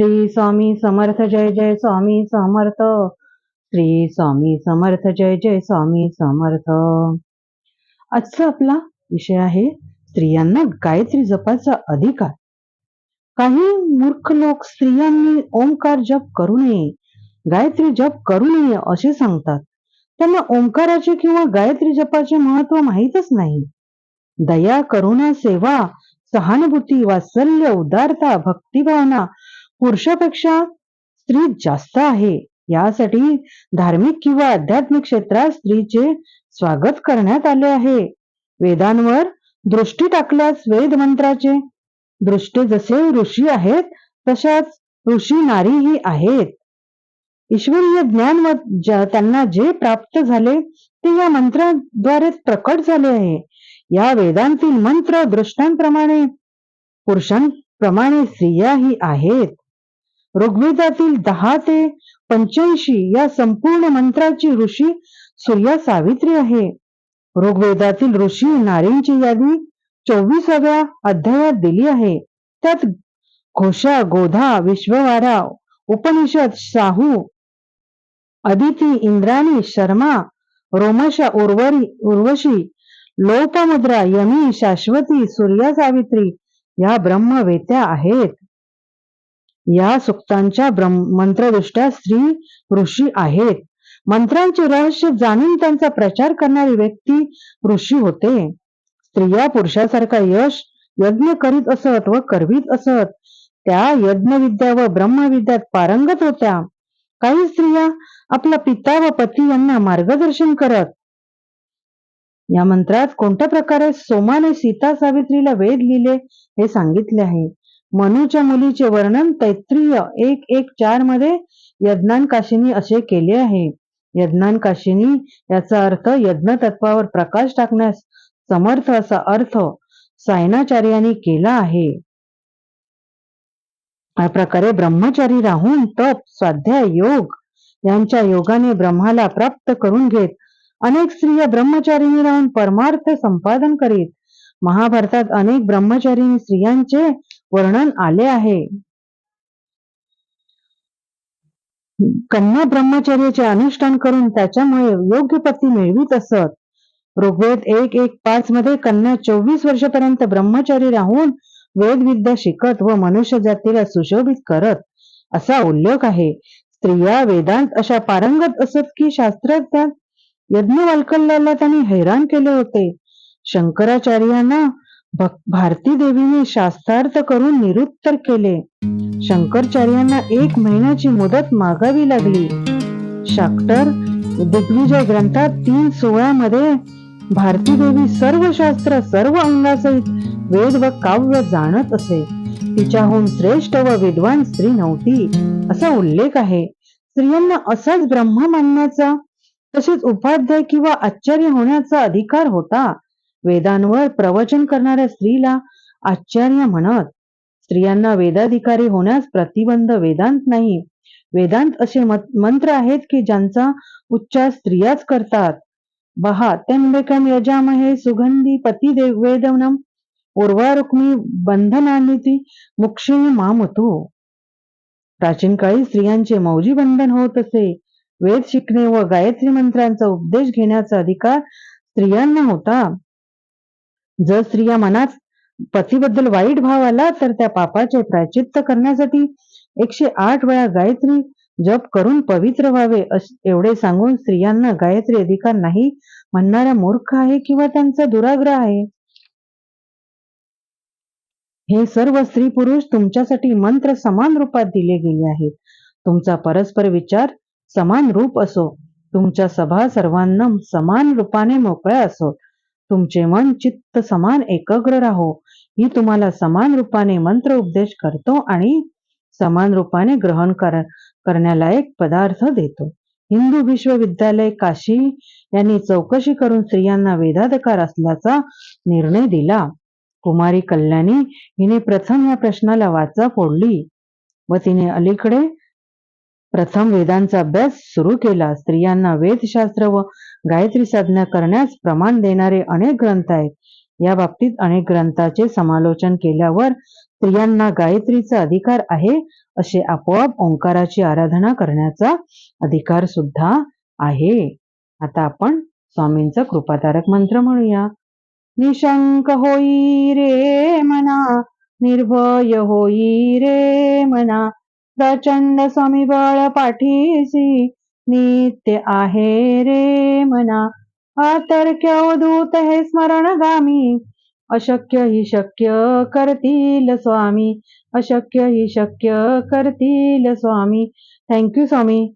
श्री स्वामी समर्थ जय जय स्वामी समर्थ. श्री स्वामी समर्थ जय जय स्वामी समर्थ. आजचा आपला विषय आहे स्त्रियांना गायत्री जपाचा अधिकार. काही मूर्ख लोक स्त्रियांनी ओंकार जप करू नये गायत्री जप करू नये असे सांगतात. त्यांना ओंकाराचे किंवा गायत्री जपाचे महत्त्व माहीतच नाही. दया करुणा सेवा सहानुभूती वात्सल्य उदारता भक्तिभावना पुरुषापेक्षा स्त्री जास्त आहे. यासाठी धार्मिक किंवा आध्यात्मिक क्षेत्रात स्त्रीचे स्वागत करण्यात आले आहे. वेदांवर दृष्टी टाकल्यास वेद मंत्राचे दृष्टी जसे ऋषी आहेत तशाच ऋषी नारीही आहेत. ईश्वरीय ज्ञान व त्यांना जे प्राप्त झाले ते या मंत्राद्वारे प्रकट झाले आहे. या वेदांतील मंत्र दृष्टांप्रमाणे पुरुषांप्रमाणे स्त्रियाही आहेत. ऋग्वेदातील दहा ते पंच्याऐंशी या संपूर्ण मंत्राची ऋषी सूर्या सावित्री आहे. ऋग्वेदातील ऋषी नारींची यादी चोवीसाव्या अध्यायात दिली आहे. त्यात घोषा गोधा विश्ववारा उपनिषद शाहू अदिती इंद्राणी शर्मा रोमशा उर्वरी उर्वशी लोपमुद्रा यमी शाश्वती सूर्या सावित्री या ब्रह्मवेत्या आहेत. या सुक्तांच्या मंत्रदृष्ट्या स्त्री ऋषी आहेत. मंत्रांचे रहस्य जाणून त्यांचा प्रचार करणारी व्यक्ती ऋषी होते. स्त्रिया पुरुषासारखा यश यज्ञ करीत असत व करवीत असत. त्या यज्ञविद्या व ब्रह्मविद्यात पारंगत होत्या. काही स्त्रिया आपला पिता व पती यांना मार्गदर्शन करत. या मंत्रात कोणत्या प्रकारे सोमाने सीता सावित्रीला वेद लिहिले हे सांगितले आहे. मनूच्या मुलीचे वर्णन तैत्रीय एक एक चारमध्ये यज्ञानकाशिनी असे केले आहे. यज्ञानकाशिनी याचा अर्थ यज्ञ तत्वावर प्रकाश टाकण्यास समर्थ असा अर्थ सायनाचार्यांनी केला आहे. या प्रकारे ब्रह्मचारी राहून तप स्वाध्याय योग यांच्या योगाने ब्रह्माला प्राप्त करून घेत अनेक स्त्रिया ब्रह्मचारिणी राहून परमार्थ संपादन करीत. महाभारतात अनेक ब्रह्मचारिणी स्त्रियांचे वर्णन आले आहे. कन्या ब्रह्मचर्याचे अनुष्ठान करून त्याच्यामुळे योग्य पती मिळवीत असत. ऋग्वेद एक एक पाच मध्ये कन्या चोवीस वर्षापर्यंत ब्रह्मचारी राहून वेदविद्या शिकत व मनुष्य जातीला सुशोभित करत असा उल्लेख आहे. स्त्रिया वेदांत अशा पारंगत असत की शास्त्रज्ञात यज्ञ वालकल्याला त्यांनी हैराण केले होते. शंकराचार्यांना भारती देवीने शास्त्रार्थ करून निरुत्तर केले. शंकरचार्यांना एक महिन्याची मुदत मागावी लागली. शाक्टर दिग्विजय ग्रंथात तीन सोळा मध्ये भारती देवी सर्व शास्त्र सर्व अंगासहित वेद व काव्य जाणत असे. तिच्याहून श्रेष्ठ व विद्वान स्त्री नव्हती असा उल्लेख आहे. स्त्रियांना असाच ब्रह्म मानण्याचा तसेच उपाध्याय किंवा आश्चर्य होण्याचा अधिकार होता. वेदांवर प्रवचन करणाऱ्या स्त्रीला आश्चर्य म्हणत स्त्रियांना वेदाधिकारी होण्यास प्रतिबंध वेदांत नाही. वेदांत असे मंत्र आहेत की ज्यांचा उच्चार स्त्रियाच करतात. बहा त्र्यंबकम यजामहे सुगंधी पती वेदवनम उर्वारुक्मी बंधनानिती मुक्षिणी होतो प्राचीन काळी स्त्रियांचे मौजी बंधन होत असे. वेद शिकणे व गायत्री मंत्रांचा उपदेश घेण्याचा अधिकार स्त्रियांना होता. जर स्त्रिया मनात पतीबद्दल वाईट भाव आला तर त्या पापाचे प्रायचित्त करण्यासाठी एकशे आठ वेळा गायत्री जप करून पवित्र व्हावे एवढे सांगून स्त्रियांना गायत्री अधिकार नाही म्हणणारा मूर्ख आहे किंवा त्यांचा दुराग्रह आहे? हे सर्व स्त्री पुरुष तुमच्यासाठी मंत्र समान रूपात दिले गेले आहेत. तुमचा परस्पर विचार समान रूप असो. तुमच्या सभा सर्वांना समान रूपाने मोकळ्या असो. तुमचे मन चित्त समान एकग्र राहो. मी तुम्हाला समान रूपाने मंत्र उपदेश करतो आणि समान रूपाने ग्रहण कर करण्यालायक पदार्थ देतो. हिंदू विश्वविद्यालय काशी यांनी चौकशी करून स्त्रियांना वेदाधिकार असल्याचा निर्णय दिला. कुमारी कल्याणी हिने प्रथम या प्रश्नाला वाचा फोडली. व तिने अलीकडे प्रथम वेदांचा अभ्यास सुरू केला. स्त्रियांना वेदशास्त्र व गायत्री साधना करण्यास प्रमाण देणारे अनेक ग्रंथ आहेत. या बाबतीत अनेक ग्रंथाचे समालोचन केल्यावर स्त्रियांना गायत्रीचा अधिकार आहे असे आपोआप ओंकाराची आराधना करण्याचा अधिकार सुद्धा आहे. आता आपण स्वामींचा कृपातारक मंत्र म्हणूया. निशंक होई रे मना निर्भय होई रे मना प्रचंड स्वमीबळ पाठीसी नित्य आहे रे मना. अतर्क्य अवधूत हे स्मरणगामी. अशक्य ही शक्य करतील स्वामी. अशक्य ही शक्य करतील स्वामी. थँक्यू स्वामी.